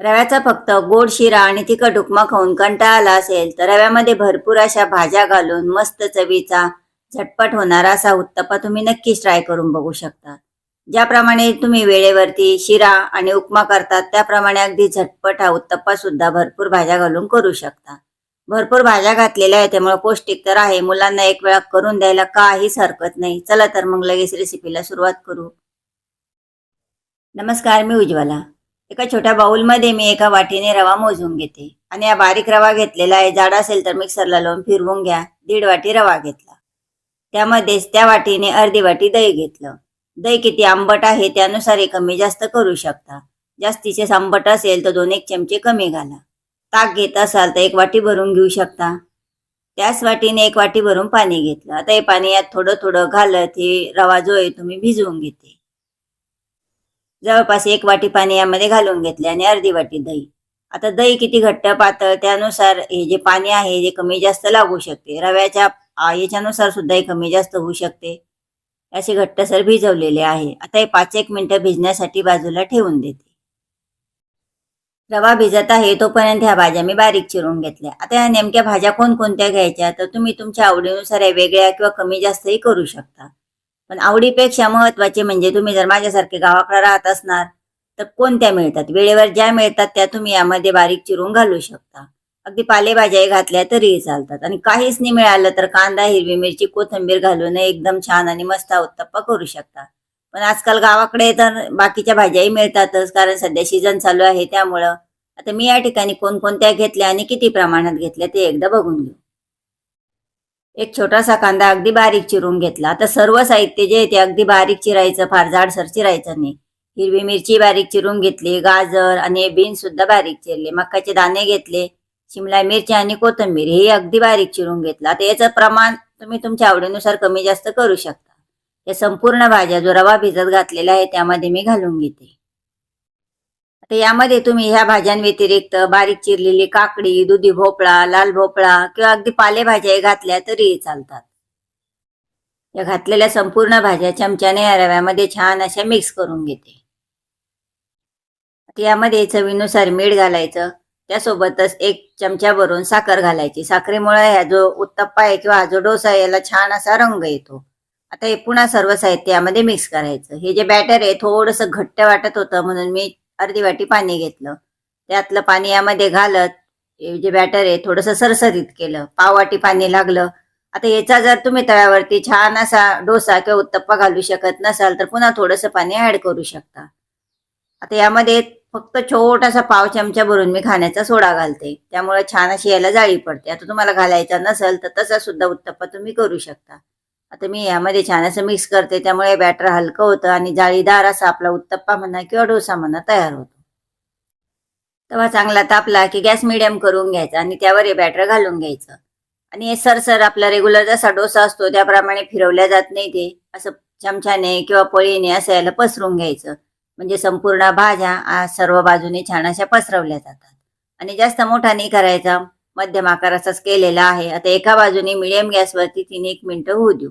रव्याचा फक्त गोड शिरा आणि तिखट उपमा खाऊन कंटाळा आला असेल तर रव्यामध्ये भरपूर अशा भाज्या घालून मस्त चवीचा झटपट होणारा असा उत्तप्पा तुम्ही नक्कीच ट्राय करून बघू शकता. ज्याप्रमाणे तुम्ही वेळेवरती शिरा आणि उपमा करतात त्याप्रमाणे अगदी झटपट हा उत्तप्पा सुद्धा भरपूर भाज्या घालून करू शकता. भरपूर भाज्या घातलेल्या आहे त्यामुळे पौष्टिक तर आहे. मुलांना एक वेळा करून द्यायला काहीच हरकत नाही. चला तर मग लगेच रेसिपीला सुरुवात करू. नमस्कार मी उज्ज्वला. एका छोट्या बाउलमध्ये मी एका वाटीने रवा मोजून घेते. आणि हा बारीक रवा घेतलेला आहे. जाड असेल तर मिक्सरला लावून फिरवून घ्या. दीड वाटी रवा घेतला. त्यामध्येच त्या वाटीने अर्धी वाटी दही घेतलं. दही किती आंबट आहे त्यानुसार कमी जास्त करू शकता. जास्तीचे आंबट असेल तर दोन एक चमचे कमी घाला. ताक घेत असाल तर एक वाटी भरून घेऊ शकता. त्याच वाटीने एक वाटी भरून पाणी घेतलं. आता हे पाणी यात थोडं थोडं घालत हे रवा जो आहे तुम्ही भिजवून घेते. जवळपास एक वाटी पाणी यामध्ये घालून घेतले आणि अर्धी वाटी दही. आता दही किती घट्ट पातळ त्यानुसार हे जे पाणी आहे जे कमी जास्त लागू शकते. रव्याच्या याच्यानुसार सुद्धा हे कमी जास्त होऊ शकते. असे घट्टसर भिजवलेले आहे. आता हे पाच एक मिनिटं भिजण्यासाठी बाजूला ठेवून देते. रवा भिजत आहे तोपर्यंत ह्या भाज्या मी बारीक चिरून घेतल्या. आता ह्या नेमक्या भाज्या कोणकोणत्या घ्यायच्या? तर तुम्ही तुमच्या आवडीनुसार या वेगळ्या किंवा कमी जास्तही करू शकता. पण आवडीपेक्षा महत्त्वाचे म्हणजे तुम्ही जर माझ्यासारखे गावाकडे राहत असणार तर कोणत्या मिळतात? वेळेवर ज्या मिळतात त्या तुम्ही यामध्ये बारीक चिरून घालू शकता. अगदी पालेभाज्याही घातल्या तरीही चालतात. आणि काहीच नाही मिळालं तर कांदा हिरवी मिरची कोथिंबीर घालून एकदम छान आणि मस्त उत्तप्प उत्तप्पा करू शकता. पण आजकाल गावाकडे तर बाकीच्या भाज्याही मिळतातच कारण सध्या सीझन चालू आहे त्यामुळं. आता मी या ठिकाणी कोणकोणत्या घेतल्या आणि किती प्रमाणात घेतल्या ते एकदा बघून घेऊ. एक छोटासा कांदा अगदी बारीक चिरून घेतला. आता सर्व साहित्य जे आहे ते अगदी बारीक चिरायचं फार जाडसर चिरायचं नाही. हिरवी मिरची बारीक चिरून घेतली गाजर आणि बीन्स सुद्धा बारीक चिरले मक्काचे दाणे घेतले शिमला मिरची आणि कोथिंबीर हे अगदी बारीक चिरून घेतलं. आता याचं प्रमाण तुम्ही तुमच्या आवडीनुसार कमी जास्त करू शकता. या संपूर्ण भाज्या जो रवा भिजत घातलेला आहे त्यामध्ये मी घालून घेते. यामध्ये तुम्ही ह्या भाज्यांव्यतिरिक्त बारीक चिरलेली काकडी दुधी भोपळा लाल भोपळा किंवा अगदी पालेभाज्या घातल्या तरीही चालतात. या घातलेल्या संपूर्ण भाज्या चमच्याने या रव्यामध्ये छान अशा मिक्स करून घेते. यामध्ये चवीनुसार मीठ घालायचं. त्यासोबतच एक चमचा भरून साखर घालायची. साखरेमुळे ह्या जो उत्तप्पा आहे किंवा हा जो डोसा आहे याला छान असा रंग येतो. आता हे पुन्हा सर्व साहित्य यामध्ये मिक्स करायचं. हे जे बॅटर आहे थोडंसं घट्ट वाटत होतं म्हणून मी अर्धी वाटी पाणी घेतलं. त्यातलं पाणी यामध्ये घालत जे बॅटर आहे थोडंसं सरसरीत केलं. पाव वाटी पाणी लागलं. आता याचा जर तुम्ही तव्यावरती छान असा डोसा किंवा उत्तप्पा घालू शकत नसाल तर पुन्हा थोडंसं पाणी ऍड करू शकता. आता यामध्ये फक्त छोटासा पाव चमचा भरून मी खाण्याचा सोडा घालते. त्यामुळे छान अशी याला जाळी पडते. आता तुम्हाला घालायचा नसेल तर तसा सुद्धा उत्तप्पा तुम्ही करू शकता. आता मी यामध्ये छान असं मिक्स करते त्यामुळे बॅटर हलकं होतं आणि जाळीदार असा आपला उत्तप्पा म्हणा किंवा डोसा म्हणा तयार होतो. तेव्हा चांगला तापला की गॅस मिडियम करून घ्यायचा आणि त्यावर हे बॅटर घालून घ्यायचं. आणि हे सरसर आपला रेग्युलर जसा डोसा असतो त्याप्रमाणे फिरवल्या जात नाही ते. असं चमच्याने किंवा पळीने असं याला पसरून घ्यायचं. म्हणजे संपूर्ण भाज्या सर्व बाजूने छान अशा पसरवल्या जातात. आणि जास्त मोठा नाही करायचा. मध्यम आकाराचाच केलेला आहे. आता एका बाजूने मिडियम गॅसवरती तीन एक मिनिटं होऊ देऊ.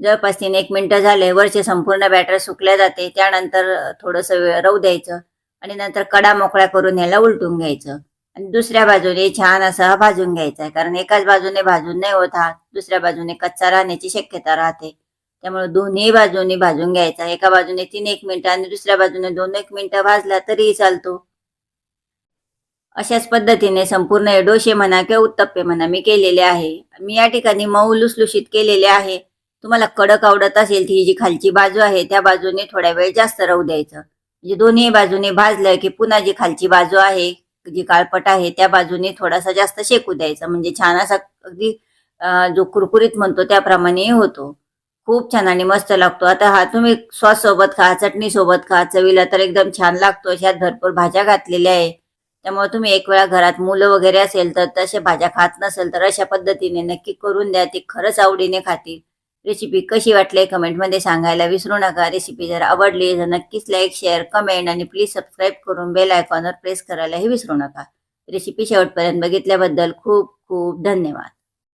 जवळपास तीन एक मिनिटं झाले. वरचे संपूर्ण बॅटर सुकल्या जाते. त्यानंतर थोडंसं वेळ द्यायचं. आणि नंतर कडा मोकळ्या करून ह्याला उलटून घ्यायचं. आणि दुसऱ्या बाजूने छान असा भाजून घ्यायचा आहे कारण एकाच बाजूने भाजून नाही होत हा. दुसऱ्या बाजूने कच्चा राहण्याची शक्यता राहते. त्यामुळे दोन्ही बाजूनी भाजून घ्यायचा. एका बाजूने तीन एक मिनिटं आणि दुसऱ्या बाजूने दोन एक मिनिटं भाजला तरीही चालतो. अशाच पद्धतीने संपूर्ण हे डोसे म्हणा किंवा उत्तप्पे म्हणा मी केलेले आहे. मी या ठिकाणी मऊ लुसलुशीत केलेले आहे. तुम्हाला कडक आवडत असेल ती जी खालची बाजू आहे त्या बाजूने थोड्या वेळ जास्त राहू द्यायचं. म्हणजे दोन्ही बाजूने भाजलं की पुन्हा जी खालची बाजू आहे जी काळपट आहे त्या बाजूने थोडासा जास्त शेकू द्यायचा. म्हणजे छान असा अगदी जो कुरकुरीत म्हणतो त्याप्रमाणे होतो. खूप छान आणि मस्त लागतो. आता हा तुम्ही सॉस सोबत खा चटणी सोबत खा चवीला तर एकदम छान लागतो. अशात भरपूर भाज्या घातलेल्या आहे. त्यामुळे तुम्ही एक वेळा घरात मुलं वगैरे असेल तर तसे भाज्या खात नसेल तर अशा पद्धतीने नक्की करून द्या. ते खरंच आवडीने खातील. रेसिपी कशी वाटली कमेंटमध्ये सांगायला विसरू नका. रेसिपी जर आवडली तर नक्कीच लाईक शेअर कमेंट आणि प्लीज सबस्क्राईब करून बेल आयकॉनवर प्रेस करायलाही विसरू नका. रेसिपी शेवटपर्यंत बघितल्याबद्दल खूप खूप धन्यवाद.